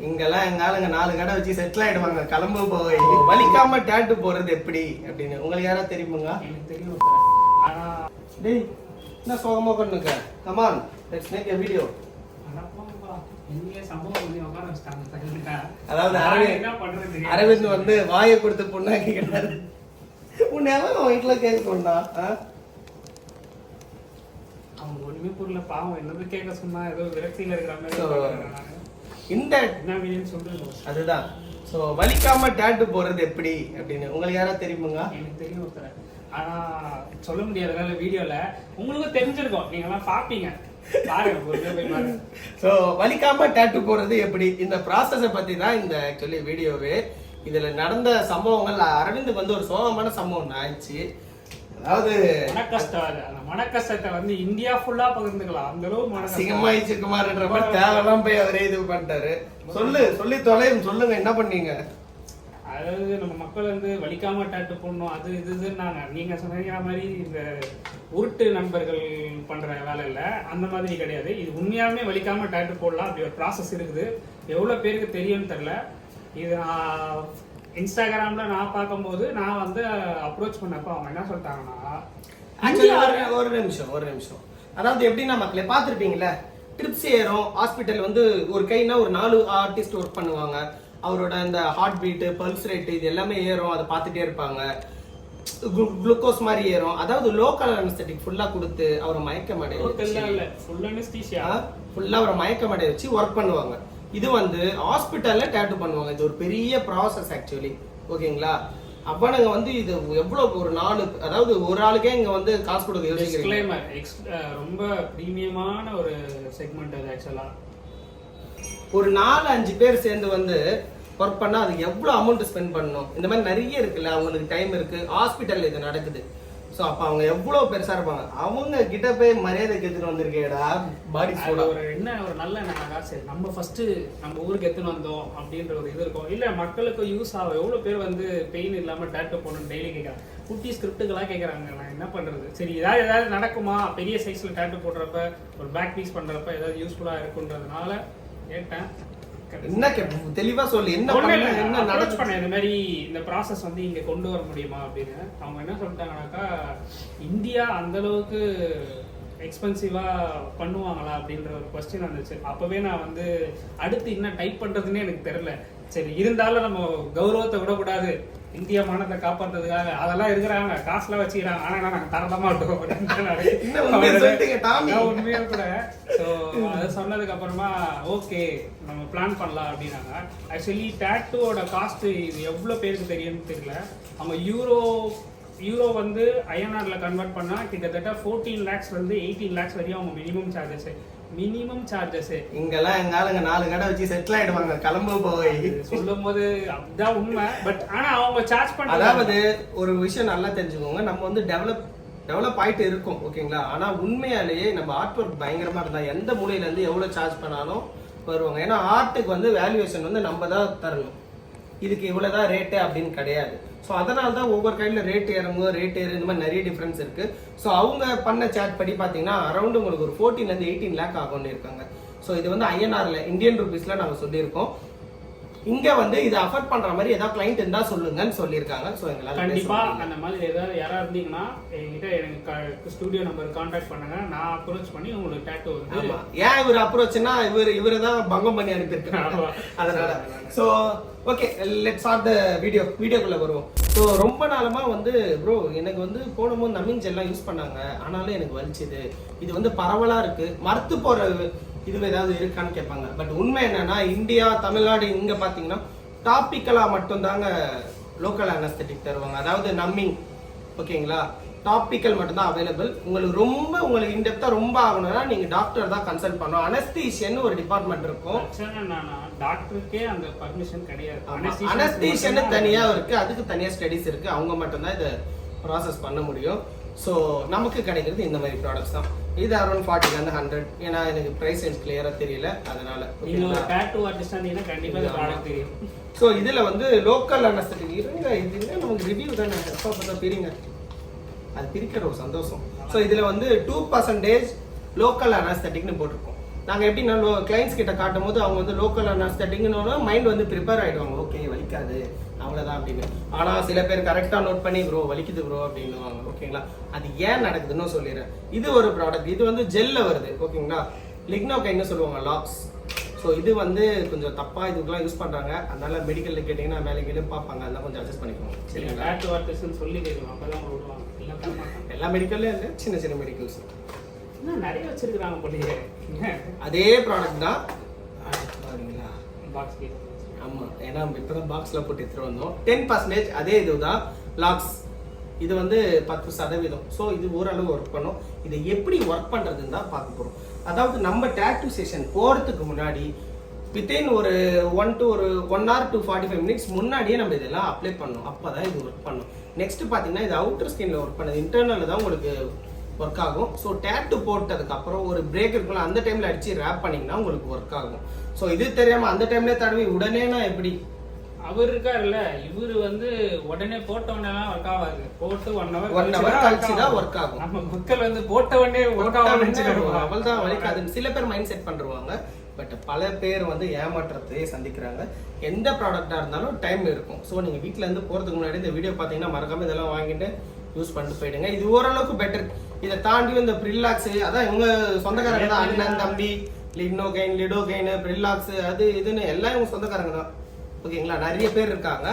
இங்கெல்லாம் எங்க ஆளுங்க நாலு கடை வச்சு செட்டில் ஆயிடுவாங்க. கிளம்பு போய் வலிக்காம டேட்டு போறது எப்படி அப்படின்னு. உங்களுக்கு யாராவது தெரியுமாங்க? தெரியும். ஆனா டேய் என்ன சோகமா பண்ணுங்க come on let's make a video. அதாவது அரவிந்த். அரவிந்த் வந்து வாயை கொடுத்து பொண்ணாக்கி கேட்டாரு. உன்னை உன் வீட்டுல கேட்க ஆ? அவங்க ஒண்ணுமே புரியல. பாவம் என்னது கேட்க சொன்னா? ஏதோ விரக்தியில இருக்கிற மாதிரி சொல்லுங்க அதுதான். சோ வலிக்காம டேட்டு போறது எப்படி அப்படின்னு உங்களுக்கு யாராவது தெரியுமாங்க? எனக்கு தெரியும் ஒருத்தர் ஆனா சொல்ல முடியாதுனால வீடியோல உங்களுக்கும் தெரிஞ்சிருக்கும். நீங்க எல்லாம் பாப்பீங்க. பாருங்க பொறுமையா போய் பாருங்க. ஸோ வலிக்காம டேட்டு போறது எப்படி? இந்த ப்ராசஸை பத்தி தான் இந்த ஆக்சுவலி வீடியோவே இதுல நடந்த சம்பவங்கள் அரவிந்துக்கு வந்து ஒரு சோகமான சம்பவம் ஆயிடுச்சு அதாவது மனக்கஷ்டம் மனக்கஷ்டத்தை வந்து இந்தியா ஃபுல்லா பகிர்ந்துக்கலாம். அந்த அளவு மனக்கஷ்டம். சிங்கமாயிச்சு குமார்ன்ற மாதிரி தேவையெல்லாம் போய் அவரே இது பண்ணிட்டாரு. சொல்லு சொல்லி தொலையும் சொல்லுங்க என்ன பண்ணீங்க? அதாவது நம்ம மக்கள் வந்து வலிக்காம டாட்டு போடணும் அது இது இதுன்னாங்க. நீங்க சொன்னீங்க மாதிரி இந்த உருட்டு நண்பர்கள் பண்ற வேலை இல்ல. அந்த மாதிரி கிடையாது. இது உண்மையாலுமே வலிக்காம டாட்டு போடலாம். அப்படி ஒரு ப்ராசஸ் இருக்குது. எவ்வளவு பேருக்கு தெரியும்னு தெரியல. இது இன்ஸ்டாகிராம்ல நான் பார்க்கும்போது நான் வந்து அப்ரோச் பண்ணப்ப அவங்க என்ன சொல்லிட்டாங்கன்னா ஆக்சுவலி ஒரு நிமிஷம் ஒரு நிமிஷம் அதாவது எப்படின்னா மக்களே பார்த்துருப்பீங்களே ட்ரிப்ஸ் ஏறும் ஹாஸ்பிட்டல் வந்து ஒரு கைனா ஒரு நாலு ஆர்டிஸ்ட் ஒர்க் பண்ணுவாங்க. அவரோட அந்த ஹார்ட் பீட்டு பல்ஸ் ரேட்டு இது எல்லாமே ஏறும் அதை பார்த்துட்டே இருப்பாங்க. குளுக்கோஸ் மாதிரி ஏறும். அதாவது லோக்கல் அனஸ்தட்டிக் ஃபுல்லாக கொடுத்து அவரை ஃபுல் அனஸ்தீசியா ஃபுல்லாக அவரை மயக்கம் அடைய வச்சு ஒர்க் பண்ணுவாங்க. இது வந்து ஹாஸ்பிட்டல்ல டேட்டு பண்ணுவாங்க. இது ஒரு பெரிய ப்ராசஸ் ஆக்சுவலி ஓகேங்களா? அப்ப நாங்க வந்து இது எவ்வளவு ஒரு நாலு அதாவது ஒரு ஆளுக்கே இங்க வந்து காசு கொடுக்க யோசிக்கிறீங்க? ரொம்ப பிரீமியமான ஒரு செக்மெண்ட் அது ஆக்சுவலா ஒரு நாலு அஞ்சு பேர் சேர்ந்து வந்து ஒர்க் பண்ணா அதுக்கு எவ்வளவு அமௌண்ட் ஸ்பெண்ட் பண்ணணும்? இந்த மாதிரி நிறைய இருக்குல்ல அவங்களுக்கு டைம் இருக்கு. ஹாஸ்பிட்டல்ல இது நடக்குது. ஸோ அப்ப அவங்க எவ்வளவு பெருசா இருப்பாங்க? அவங்க கிட்ட போய் மரியாதை எடுத்துட்டு வந்திருக்கேடா பாடி சோடா. ஒரு என்ன ஒரு நல்ல என்னன்னா சரி நம்ம ஃபர்ஸ்ட் நம்ம ஊருக்கு எத்தனை வந்தோம் அப்படின்ற ஒரு இது இருக்கும். இல்ல மக்களுக்கு யூஸ் ஆகும். எவ்வளவு பேர் வந்து பெயின் இல்லாம டேட்டு போகணும் டெய்லி கேட்கறாங்க குட்டி ஸ்கிரிப்டுகளா கேட்கறாங்க நான் என்ன பண்றது? சரி ஏதாவது ஏதாவது நடக்குமா? பெரிய சைஸ்ல டேட்டு போடுறப்ப ஒரு பேக் பீஸ் பண்றப்ப ஏதாவது யூஸ்ஃபுல்லா இருக்குன்றதுனால கேட்டேன். என்ன தெளிவா சொல்லு என்ன பண்ண என்ன நடந்துச்சு? பண்ணேன் இந்த மாதிரி இந்த ப்ராசஸ் வந்து இங்க கொண்டு வர முடியுமா அப்படின்னு. அவங்க என்ன சொல்லிட்டாங்கன்னாக்கா இந்தியா அந்த அளவுக்கு எக்ஸ்பென்சிவா பண்ணுவாங்களா அப்படின்ற ஒரு கொஸ்டின் வந்துச்சு. அப்பவே நான் வந்து அடுத்து என்ன டைப் பண்றதுன்னே எனக்கு தெரியல. சரி இருந்தாலும் நம்ம கௌரவத்தை விடக்கூடாது. இந்திய மானத்தை காப்பாத்துறதுக்காக அதெல்லாம் இருக்கிறாங்க காசுலாம் வச்சுக்கிறாங்க. ஆனா நாங்க தரத மாட்டோம் என்ன உண்மையை சொல்லிட்டீங்க, டாமி. நான் உண்மையா கூட ஸோ அதை சொன்னதுக்கு அப்புறமா ஓகே நம்ம பிளான் பண்ணலாம் அப்படின்னாங்க. ஆக்சுவலி டேட்டூவோட காஸ்ட் இது எவ்வளோ பேருக்கு தெரியும்னு தெரியல. அவங்க யூரோ யூரோ வந்து ஐஎன்ஆர்ல கன்வெர்ட் பண்ணா கிட்டத்தட்ட ஃபோர்டீன் லேக்ஸ் வந்து எயிட்டீன் லேக்ஸ் வரையும் அவங்க மினிமம் சார்ஜஸ் மினிமம் சார்ஜஸ் இங்கெல்லாம் எங்க ஆளுங்க நாலு கடை வச்சு செட்டில் ஆயிடுவாங்க. கிளம்பு போய். சொல்லும் போது அதுதான் உண்மை. பட் ஆனா அவங்க சார்ஜ் பண்ண அதாவது ஒரு விஷயம் நல்லா தெரிஞ்சுக்கோங்க. நம்ம வந்து டெவலப் டெவலப் ஆயிட்டு இருக்கோம் ஓகேங்களா ஆனா உண்மையாலேயே நம்ம ஆர்ட் ஒர்க் பயங்கரமா இருந்தா எந்த மூலையில இருந்து எவ்வளவு சார்ஜ் பண்ணாலும் வருவாங்க. ஏன்னா ஆர்ட்டுக்கு வந்து வேல்யூவேஷன் வந்து நம்ம தான் தரணும். இதுக்கு இவ்வளவுதான் ரேட்டு அப்படின்னு கிடையாது. ஸோ அதனால தான் ஒவ்வொரு கைடில் ரேட் ஏறும்போது ரேட் ஏறு இந்த மாதிரி நிறைய டிஃப்ரென்ஸ் இருக்கு. ஸோ அவங்க பண்ண சேட் படி பார்த்தீங்கன்னா அரௌண்ட் உங்களுக்கு ஒரு ஃபோர்டீன்லேருந்து எயிட்டீன் லேக் ஆகும்னு இருக்காங்க. ஸோ இது வந்து ஐஎன்ஆரில் இந்தியன் ருபீஸில் நாங்கள் சொல்லியிருக்கோம். இங்க வந்து இதை அஃபோர்ட் பண்ற மாதிரி ஏதாவது கிளைண்ட் இருந்தா சொல்லுங்கன்னு சொல்லியிருக்காங்க. ஸோ எங்களால் கண்டிப்பா. அந்த மாதிரி ஏதாவது யாரா இருந்தீங்கன்னா என்கிட்ட எனக்கு ஸ்டுடியோ நம்பர் காண்டாக்ட் பண்ணுங்க. நான் அப்ரோச் பண்ணி உங்களுக்கு டேட்டூ வந்து ஏன் இவர் அப்ரோச்னா இவர் இவரை தான் பங்கம் பண்ணி அனுப்பியிருக்காங்க. அதனால. So okay let's are the video வீடியோக்குள்ள வருவோம். ஸோ ரொம்ப நாளமா வந்து ப்ரோ எனக்கு வந்து போடும்போது நமின் எல்லாம் யூஸ் பண்ணாங்க. ஆனாலும் எனக்கு வலிச்சுது. இது வந்து பரவலா இருக்கு. மறுத்து போற இது ஏதாவது இருக்கான்னு கேட்பாங்க. பட் உண்மை என்னன்னா இந்தியா தமிழ்நாடு இங்க பாத்தீங்கன்னா டாபிக்கலா மட்டும்தாங்க லோக்கல் அனஸ்தட்டிக் தருவாங்க. அதாவது நம்மிங் ஓகேங்களா டாபிக்கல் மட்டும்தான் அவைலபிள் உங்களுக்கு ரொம்ப உங்களுக்கு இன்டெப்தா ரொம்ப ஆகணும்னா நீங்க டாக்டர் தான் கன்சல்ட் பண்ணணும். அனஸ்தீஷியன் ஒரு டிபார்ட்மெண்ட் இருக்கும். டாக்டருக்கே அந்த பர்மிஷன் கிடையாது. அனஸ்தீஷியன் தனியா இருக்கு. அதுக்கு தனியா ஸ்டடிஸ் இருக்கு. அவங்க மட்டும்தான் இதை ப்ராசஸ் பண்ண முடியும். ஸோ நமக்கு கிடைக்கிறது இந்த மாதிரி ப்ராடக்ட்ஸ் தான். இது அரௌண்ட் ஃபார்ட்டில இருந்து ஹண்ட்ரட் ஏன்னா எனக்கு பிரைஸ் ரேஞ்ச் கிளியரா தெரியல. அதனால தெரியும். ஸோ இதுல வந்து லோக்கல் அனஸ்தட்டிக் இருங்க இது நமக்கு ரிவ்யூ தானே. எப்போ பார்த்தா பிரிங்க. அது பிரிக்கிற ஒரு சந்தோஷம். ஸோ இதுல வந்து டூ பர்சன்டேஜ் லோக்கல் அனஸ்தட்டிக்னு போட்டிருக்கோம். நாங்கள் எப்படி நம்ம கிளைண்ட்ஸ் கிட்ட காட்டும் போது அவங்க வந்து லோக்கல் அனஸ்தட்டிங்னு மைண்ட் வந்து ப்ரிப்பேர் ஆகிடுவாங்க ஓகே வலிக்காது அவ்வளோதான் அப்படின்னு. ஆனால் சில பேர் கரெக்டாக நோட் பண்ணி ப்ரோ வலிக்குது ப்ரோ அப்படின்னுவாங்க. ஓகேங்களா? அது ஏன் நடக்குதுன்னு சொல்லிடுறேன். இது ஒரு ப்ராடக்ட் இது வந்து ஜெல்ல வருது. ஓகேங்களா? லிக்னோகைன்னு சொல்லுவாங்க? லாக்ஸ் ஸோ இது வந்து கொஞ்சம் தப்பா இதுக்கெல்லாம் யூஸ் பண்றாங்க. அதனால மெடிக்கல்ல கேட்டிங்கன்னா மேலே கீழே பார்ப்பாங்க. அதெல்லாம் கொஞ்சம் அட்ஜஸ்ட் பண்ணிக்கோங்க. சரிங்க சரிங்களா? டேட்டு ஆர்டிஸ்ட்னு சொல்லி கேட்கணும். எல்லா மெடிக்கல்லையும் இல்லை. சின்ன சின்ன மெடிக்கல்ஸ் நிறைய வச்சிருக்கிறாங்க போலயே. அதே ப்ராடக்ட் தான். பாருங்களா. பாக்ஸ் ஆமாம் ஏன்னா இப்போ தான் பாக்ஸில் போட்டு எடுத்துகிட்டு வந்தோம். டென் பர்சன்டேஜ் அதே இது தான் லாக்ஸ் இது வந்து பத்து சதவீதம். ஸோ இது ஓரளவு ஒர்க் பண்ணும். இதை எப்படி ஒர்க் பண்ணுறதுன்னு தான் பார்க்க போகிறோம் அதாவது நம்ம டேட்டு செஷன் போகிறதுக்கு முன்னாடி வித்தின் ஒரு ஒன் டு ஒரு one hour to forty five minutes முன்னாடியே நம்ம இதெல்லாம் அப்ளை பண்ணணும். அப்பதான் இது ஒர்க் பண்ணும். நெக்ஸ்ட் பார்த்தீங்கன்னா இது அவுட்டர் ஸ்கின்ல ஒர்க் பண்ணுது. இன்டர்னலில் தான் உங்களுக்கு ஒர்க் ஆகும். ஸோ டேட்டு போட்டதுக்கு அப்புறம் ஒரு பிரேக் இருக்குல்ல அந்த டைம்ல அடிச்சு ரேப் பண்ணீங்கன்னா உங்களுக்கு ஒர்க் ஆகும். ஸோ இது தெரியாம அந்த டைம்ல தடவி உடனேனா எப்படி? அவர் இருக்காருல்ல இவரு வந்து உடனே போட்ட உடனே ஒர்க் ஆகாது போட்டு ஒன் ஹவர் One hour கழிச்சு தான் work ஆகும். நம்ம மக்கள் வந்து போட்ட உடனே ஒர்க் ஆகும் அவள் தான் வலிக்காது சில பேர் மைண்ட் செட் பண்ணுவாங்க பட் பல பேர் வந்து ஏமாற்றத்தையே சந்திக்கிறாங்க. எந்த ப்ராடக்டா இருந்தாலும் டைம் இருக்கும். ஸோ நீங்க வீட்ல இருந்து போறதுக்கு முன்னாடி இந்த வீடியோ பார்த்தீங்கன்னா மறக்காம இதெல்லாம் வாங்கிட்டு யூஸ் பண்ணிட்டு போயிடுங்க. இது ஓரளவுக்கு பெட்டர் இதை தாண்டி இந்த ப்ரில்லாக்ஸ் அதான் இவங்க சொந்தக்காரங்க தான். அண்ணன் தம்பி லிக்னோகைன் லிடோகைன் ப்ரில்லாக்ஸ் அது இதுன்னு எல்லாம் இவங்க சொந்தக்காரங்க தான். ஓகேங்களா? நிறைய பேர் இருக்காங்க.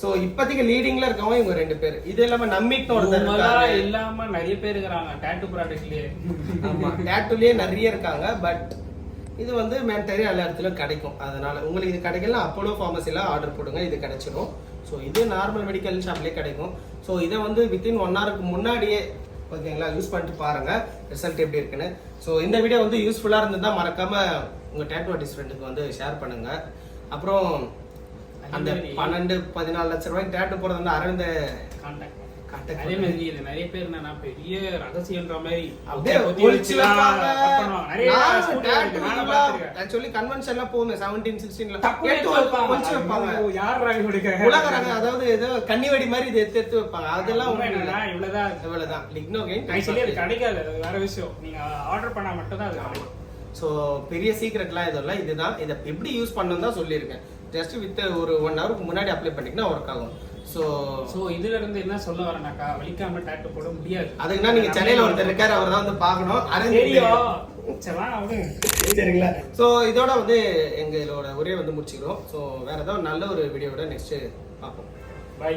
ஸோ இப்போதைக்கு லீடிங்ல இருக்கவங்க இவங்க ரெண்டு பேர். இது இல்லாம நம்மிட்னு ஒருத்தர் இல்லாம நிறைய பேர் இருக்கிறாங்க. டேட்டு ப்ராடக்ட்லயே ஆமா. டேட்டுலயே நிறைய இருக்காங்க. பட் இது வந்து மேண்டரி எல்லா இடத்துலயும் கிடைக்கும். அதனால உங்களுக்கு இது கிடைக்கலாம் அப்போலோ ஃபார்மசில ஆர்டர் போடுங்க. இது கிடைச்சிடும் ஸோ இது நார்மல் மெடிக்கல் ஷாப்லயே கிடைக்கும். ஸோ இதை வந்து வித்தின் ஒன் ஹவருக்கு முன்னாடியே ஓகேங்களா யூஸ் பண்ணிட்டு பாருங்க ரிசல்ட் எப்படி இருக்குன்னு. ஸோ இந்த வீடியோ வந்து யூஸ்ஃபுல்லா இருந்ததா மறக்காம உங்க டேட்டு ஆர்டிஸ்ட் ஃப்ரெண்டுக்கு வந்து ஷேர் பண்ணுங்க. அப்புறம் அந்த பன்னெண்டு பதினாலு லட்ச ரூபாய்க்கு டேட்டு போறது வந்து அரவிந்த கான்டாக்ட் அதே மாதிரி இது நிறைய பேர் என்னன்னா பெரிய ரகசியன்ற மாதிரி அப்படியே பொத்தி ஒளிச்சு வச்சுலாம் வைப்பாங்க. work பண்ணுவாங்க. நிறைய நான் studio இருக்கு, tattoo நானும் எல்லாம் பார்த்திருக்கேன். actually convention எல்லாம் போகுமே, 17, 16 ல. டப்புனு எடுத்து எடுத்து வைப்பாங்க. ஒளிச்சு வைப்பாங்க. ஐயோ, யார்ரா இவனுக்கு? உலக ரகம், அதாவது ஏதோ வெடி மாதிரி இதை எடுத்து எடுத்து வைப்பாங்க. அதெல்லாம் உண்மை என்னன்னா. இவ்வளவுதான். இவ்வளவுதான். அது கிடைக்காது அது வேற விஷயம் நீங்க ஆர்டர் பண்ணா மட்டும் தான் அது கிடைக்கும் So, பெரிய சீக்ரெட்லாம் எதுவும் இல்லை இதுதான் இதை எப்படி யூஸ் பண்ணணும் தான் சொல்லியிருக்கேன் ஜஸ்ட் வித் ஒரு ஒன் ஹவருக்கு முன்னாடி அப்ளை பண்ணிங்கன்னா ஒர்க் ஆகும் ஸோ சோ இதுல இருந்து என்ன சொல்ல வரேனாக்கா வலிக்காம டேட்டு போட முடியாது. அதுக்குன்னா நீங்க சென்னையில ஒருத்தர் இருக்காரு அவர் தான் வந்து பார்க்கணும். தெரியும். விடு. சரிங்களா? ஸோ இதோட வந்து எங்களோட உரையை வந்து முடிச்சுக்கிறோம். ஸோ வேற ஏதாவது நல்ல ஒரு வீடியோட நெக்ஸ்ட் பார்ப்போம் Bye.